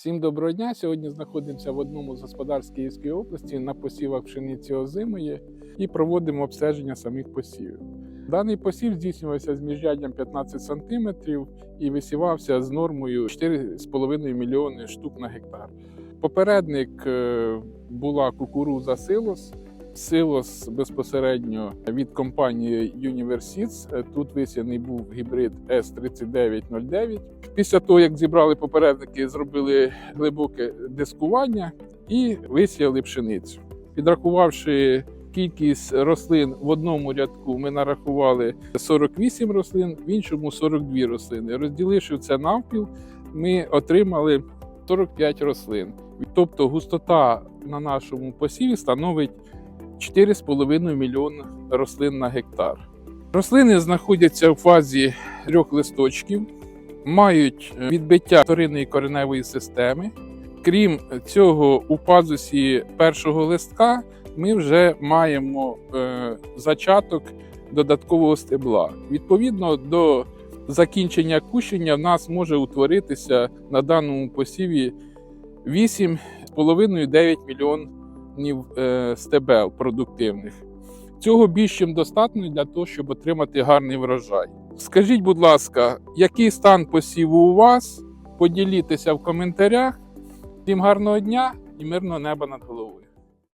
Всім доброго дня. Сьогодні знаходимося в одному з господарств Київської області на посівах пшениці озимої і проводимо обстеження самих посівів. Даний посів здійснювався з міжряддям 15 см і висівався з нормою 4,5 мільйони штук на гектар. Попередник е, була кукуруза Силос. Силос безпосередньо від компанії Universits. Е, Тут висяний був гібрид S3909. Після того, як зібрали попередники, зробили глибоке дискування і висіяли пшеницю. Підрахувавши кількість рослин в одному рядку, ми нарахували 48 рослин, в іншому 42 рослини. Розділивши це навпіл, ми отримали 45 рослин. Тобто густота на нашому посіві становить 4,5 мільйона рослин на гектар. Рослини знаходяться в фазі трьох листочків, мають відбиття вторинної кореневої системи. Крім цього, у пазусі першого листка ми вже маємо е, зачаток додаткового стебла. Відповідно до закінчення кущення, в нас може утворитися на даному посіві 8,5-9 мільйонів е, стебел продуктивних. Цього більш чим достатньо для того, щоб отримати гарний врожай. Скажіть, будь ласка, який стан посіву у вас? Поділіться в коментарях. Всім гарного дня і мирного неба над головою.